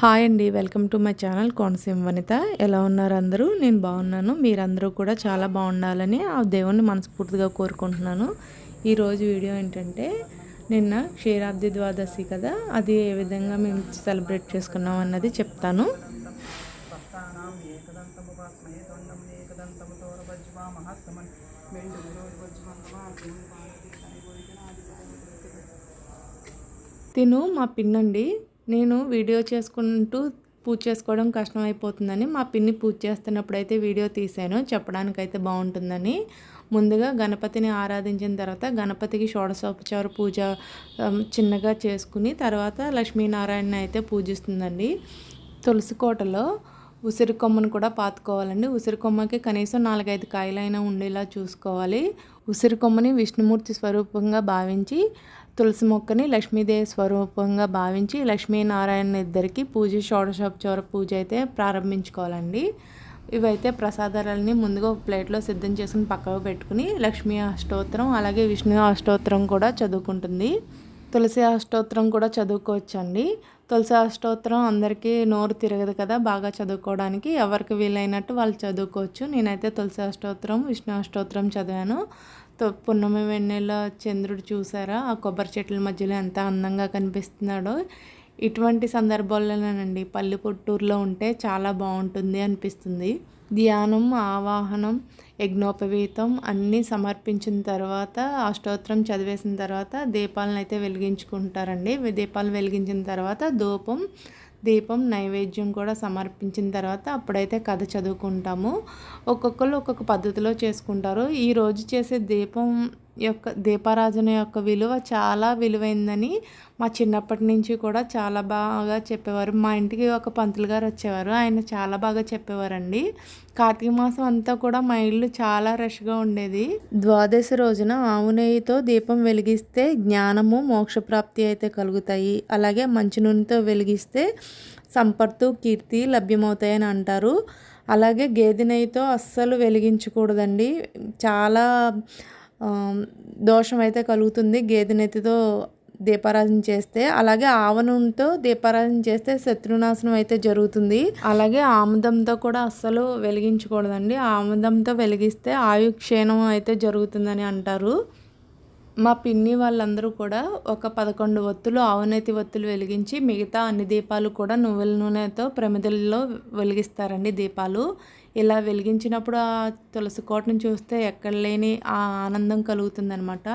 Hi అండి welcome to my channel Konaseema Vanitha. ఎలా ఉన్నారు అందరూ? నేను బాగున్నాను. మీరందరూ కూడా చాలా బాగుండాలని ఆ దేవుణ్ణి మనస్ఫూర్తిగా కోరుకుంటున్నాను. ఈరోజు వీడియో ఏంటంటే నిన్న క్షీరాబ్ది ద్వాదశి కదా అది ఏ విధంగా మేము సెలబ్రేట్ చేసుకున్నాం అన్నది చెప్తాను. తిను మా పిన్నండి. నేను వీడియో చేసుకుంటూ పూజ చేసుకోవడం కష్టం అయిపోతుందని మా పిన్ని పూజ చేస్తున్నప్పుడు అయితే వీడియో తీశాను. చెప్పడానికైతే బాగుంటుందని. ముందుగా గణపతిని ఆరాధించిన తర్వాత గణపతికి షోడశోపచార పూజ చిన్నగా చేసుకుని తర్వాత లక్ష్మీనారాయణ అయితే పూజిస్తుందండి. తులసి కోటలో ఉసిరి కొమ్మను కూడా పాతుకోవాలండి. ఉసిరి కొమ్మకి కనీసం నాలుగైదు కాయలైనా ఉండేలా చూసుకోవాలి. ఉసిరి కొమ్మని విష్ణుమూర్తి స్వరూపంగా భావించి తులసి మొక్కని లక్ష్మీదేవి స్వరూపంగా భావించి లక్ష్మీనారాయణ ఇద్దరికి పూజ షోడశోపచార పూజ అయితే ప్రారంభించుకోవాలండి. ఇవైతే ప్రసాదాలని ముందుగా ఒక ప్లేట్లో సిద్ధం చేసుకుని పక్కకు పెట్టుకుని లక్ష్మీ అష్టోత్తరం అలాగే విష్ణు అష్టోత్తరం కూడా చదువుకుంటుంది. తులసి అష్టోత్తరం కూడా చదువుకోవచ్చండి. తులసి అష్టోత్తరం అందరికీ నోరు తిరగదు కదా బాగా చదువుకోవడానికి. ఎవరికి వీలైనట్టు వాళ్ళు చదువుకోవచ్చు. నేనైతే తులసి అష్టోత్తరం విష్ణు అష్టోత్తరం చదివాను. పున్నమి వెన్నెల చంద్రుడు చూసారా? ఆ కొబ్బరి చెట్ల మధ్యలో ఎంత అందంగా కనిపిస్తున్నాడో. ఇటువంటి సందర్భాల్లోనేనండి పల్లె పుట్టూరులో ఉంటే చాలా బాగుంటుంది అనిపిస్తుంది. ధ్యానం ఆవాహనం యజ్ఞోపవీతం అన్నీ సమర్పించిన తర్వాత అష్టోత్తరం చదివేసిన తర్వాత దీపాలను అయితే వెలిగించుకుంటారండి. దీపాలు వెలిగించిన తర్వాత ధూపం దీపం నైవేద్యం కూడా సమర్పించిన తర్వాత అప్పుడైతే కథ చదువుకుంటాము. ఒక్కొక్కరు ఒక్కొక్క పద్ధతిలో చేసుకుంటారు. ఈరోజు చేసే దీపం యొక్క దీపారాజన యొక్క విలువ చాలా విలువైందని మా చిన్నప్పటి నుంచి కూడా చాలా బాగా చెప్పేవారు. మా ఇంటికి ఒక పంతులు గారు వచ్చేవారు. ఆయన చాలా బాగా చెప్పేవారండి. కార్తీక మాసం అంతా కూడా మా ఇల్లు చాలా రష్గా ఉండేది. ద్వాదశి రోజున ఆవు నెయ్యితో దీపం వెలిగిస్తే జ్ఞానము మోక్షప్రాప్తి అయితే కలుగుతాయి. అలాగే మంచి నూనెతో వెలిగిస్తే సంపత్తు కీర్తి లభ్యమవుతాయని అంటారు. అలాగే గేదె నెయ్యితో అస్సలు వెలిగించకూడదండి. చాలా దోషం అయితే కలుగుతుంది. గేదె నెత్తితో దీపారాధన చేస్తే అలాగే ఆవనంతో దీపారాధన చేస్తే శత్రునాశనం అయితే జరుగుతుంది. అలాగే ఆముదంతో కూడా అస్సలు వెలిగించకూడదండి. ఆముదంతో వెలిగిస్తే ఆయుక్షీణం అయితే జరుగుతుందని అంటారు. మా పిన్ని వాళ్ళందరూ కూడా ఒక పదకొండు ఒత్తులు ఆవునేతి ఒత్తులు వెలిగించి మిగతా అన్ని దీపాలు కూడా నువ్వుల నూనెతో ప్రమిదల్లో వెలిగిస్తారండి దీపాలు. ఇలా వెలిగించినప్పుడు ఆ తులసి కోటను చూస్తే ఎక్కడ లేని ఆ ఆనందం కలుగుతుందనమాట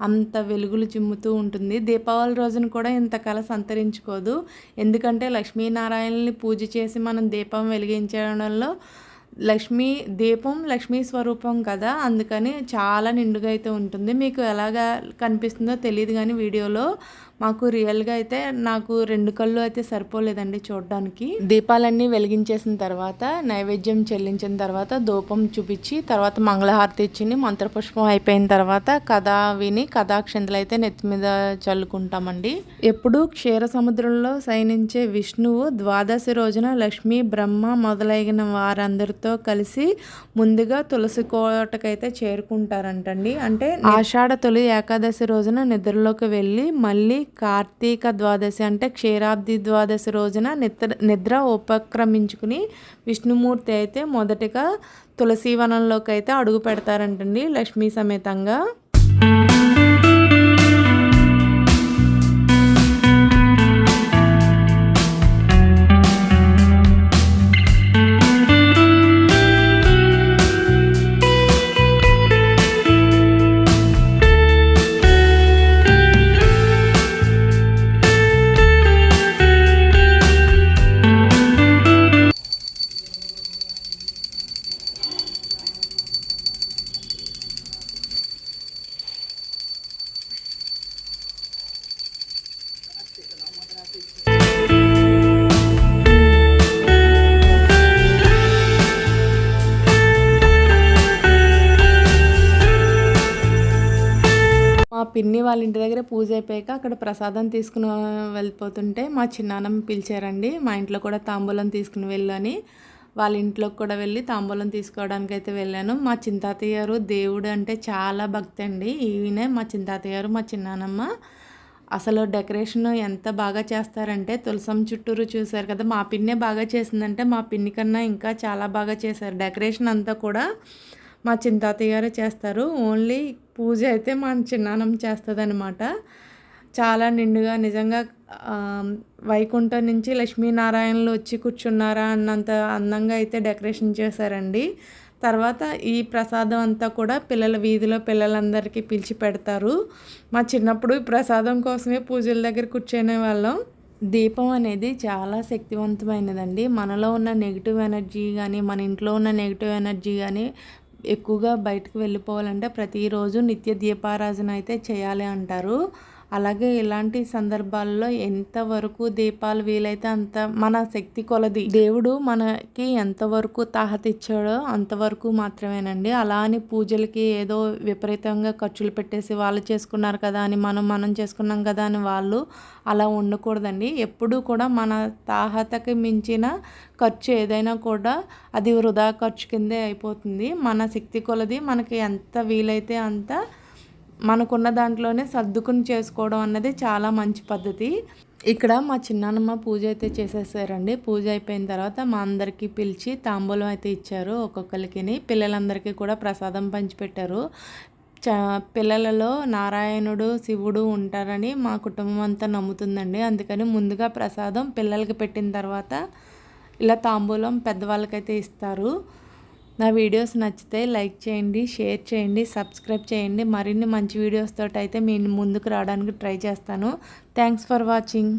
అంత వెలుగులు చిమ్ముతూ ఉంటుంది. దీపావళి రోజున కూడా ఇంత కళ సంతరించుకోదు. ఎందుకంటే లక్ష్మీనారాయణని పూజ చేసి మనం దీపం వెలిగించడంలో లక్ష్మీ దీపం లక్ష్మీ స్వరూపం కదా? అందుకని చాలా నిండుగా అయితే ఉంటుంది. మీకు ఎలాగా కనిపిస్తుందో తెలియదు కానీ వీడియోలో మాకు రియల్గా అయితే నాకు రెండు కళ్ళు అయితే సరిపోలేదండి చూడడానికి. దీపాలన్నీ వెలిగించేసిన తర్వాత నైవేద్యం చెల్లించిన తర్వాత ధూపం చూపించి తర్వాత మంగళహారతి ఇచ్చి మంత్రపుష్పం అయిపోయిన తర్వాత కథ విని కథాక్షంతలు అయితే నెత్తి మీద చల్లుకుంటామండి. ఎప్పుడు క్షీర సముద్రంలో శయనించే విష్ణువు ద్వాదశి రోజున లక్ష్మీ బ్రహ్మ మొదలైన వారందరితో కలిసి ముందుగా తులసి కోటకైతే చేరుకుంటారంటండి. అంటే ఆషాఢ తొలి ఏకాదశి రోజున నిద్రలోకి వెళ్ళి మళ్ళీ కార్తీక ద్వాదశి అంటే క్షీరాబ్ది ద్వాదశి రోజున నిద్ర నిద్ర ఉపక్రమించుకుని విష్ణుమూర్తి అయితే మొదటగా తులసీవనంలోకి అయితే అడుగు పెడతారంటండి లక్ష్మీ సమేతంగా. మా పిన్ని వాళ్ళ ఇంటి దగ్గర పూజ అయిపోయాక అక్కడ ప్రసాదం తీసుకుని వెళ్ళిపోతుంటే మా చిన్నానమ్మ పిలిచారండి మా ఇంట్లో కూడా తాంబూలం తీసుకుని వెళ్ళని వాళ్ళ ఇంట్లోకి కూడా వెళ్ళి తాంబూలం తీసుకోవడానికి అయితే వెళ్ళాను. మా చింతాతయ్య గారు దేవుడు అంటే చాలా భక్తి అండి. ఈయనే మా చింతాతయ్య గారు మా చిన్నానమ్మ అసలు డెకరేషన్ ఎంత బాగా చేస్తారంటే తులసం చుట్టూరు చూశారు కదా మా పిన్నే బాగా చేసిందంటే మా పిన్ని కన్నా ఇంకా చాలా బాగా చేశారు. డెకరేషన్ అంతా కూడా మా చింతాతయ్య గారు చేస్తారు. ఓన్లీ పూజ అయితే మా చిన్నానం చేస్తుంది చాలా నిండుగా నిజంగా వైకుంఠం నుంచి లక్ష్మీనారాయణలు వచ్చి కూర్చున్నారా అన్నంత అందంగా అయితే డెకరేషన్ చేశారండి. తర్వాత ఈ ప్రసాదం అంతా కూడా పిల్లల వీధిలో పిల్లలందరికీ పిలిచి పెడతారు. మా చిన్నప్పుడు ఈ ప్రసాదం కోసమే పూజల దగ్గర కూర్చునే వాళ్ళం. దీపం అనేది చాలా శక్తివంతమైనదండి. మనలో ఉన్న నెగిటివ్ ఎనర్జీ కానీ మన ఇంట్లో ఉన్న నెగిటివ్ ఎనర్జీ కానీ ఎక్కువగా బయటకు వెళ్ళిపోవాలంటే ప్రతిరోజు నిత్య దీపారాధన అయితే చేయాలి అంటారు. అలాగే ఇలాంటి సందర్భాల్లో ఎంతవరకు దీపాలు వీలైతే అంత మన శక్తి కొలది. దేవుడు మనకి ఎంతవరకు తాహతిచ్చాడో అంతవరకు మాత్రమేనండి. అలా అని పూజలకి ఏదో విపరీతంగా ఖర్చులు పెట్టేసి వాళ్ళు చేసుకున్నారు కదా అని మనం మనం చేసుకున్నాం కదా అని వాళ్ళు అలా ఉండకూడదండి. ఎప్పుడూ కూడా మన తాహతకి మించిన ఖర్చు ఏదైనా కూడా అది వృధా ఖర్చు కిందే అయిపోతుంది. మన శక్తి కొలది మనకి ఎంత వీలైతే అంత మనకున్న దాంట్లోనే సర్దుకుని చేసుకోవడం అన్నది చాలా మంచి పద్ధతి. ఇక్కడ మా చిన్నానమ్మ పూజ అయితే చేసేసారండి. పూజ అయిపోయిన తర్వాత మా అందరికీ పిలిచి తాంబూలం అయితే ఇచ్చారు ఒక్కొక్కరికి. పిల్లలందరికీ కూడా ప్రసాదం పంచిపెట్టారు. చ పిల్లలలో నారాయణుడు శివుడు ఉంటారని మా కుటుంబం అంతా నమ్ముతుందండి. అందుకని ముందుగా ప్రసాదం పిల్లలకి పెట్టిన తర్వాత ఇలా తాంబూలం పెద్దవాళ్ళకైతే ఇస్తారు. నా వీడియోస్ నచ్చితే లైక్ చేయండి షేర్ చేయండి సబ్స్క్రైబ్ చేయండి. మరిన్ని మంచి వీడియోస్ తోటి అయితే మీ ముందుకు రావడానికి ట్రై చేస్తాను. Thanks for watching.